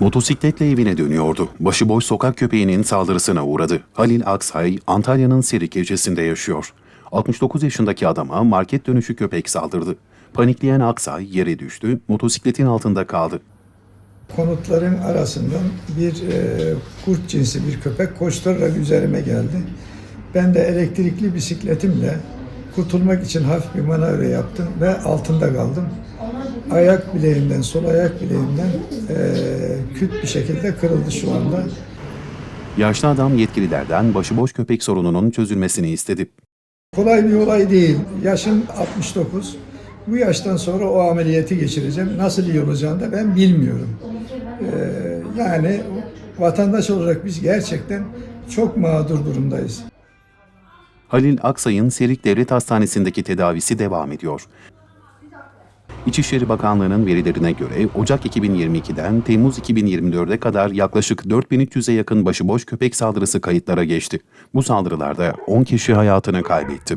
Motosikletle evine dönüyordu. Başıboş sokak köpeğinin saldırısına uğradı. Halil Aksay, Antalya'nın Serik ilçesinde yaşıyor. 69 yaşındaki adama market dönüşü köpek saldırdı. Panikleyen Aksay yere düştü, motosikletin altında kaldı. konutların arasından bir e, kurt cinsi bir köpek koşturarak üzerime geldi. Ben de elektrikli bisikletimle kurtulmak için hafif bir manevra yaptım ve altında kaldım. Ayak bileğimden, sol ayak bileğimden e, küt bir şekilde kırıldı şu anda. Yaşlı adam yetkililerden başıboş köpek sorununun çözülmesini istedi. Kolay bir olay değil. Yaşım 69. Bu yaştan sonra o ameliyatı geçireceğim. Nasıl iyi olacağını da ben bilmiyorum. Ee, yani vatandaş olarak biz gerçekten çok mağdur durumdayız. Halil Aksay'ın Serik Devlet Hastanesi'ndeki tedavisi devam ediyor. İçişleri Bakanlığı'nın verilerine göre Ocak 2022'den Temmuz 2024'e kadar yaklaşık 4300'e yakın başıboş köpek saldırısı kayıtlara geçti. Bu saldırılarda 10 kişi hayatını kaybetti.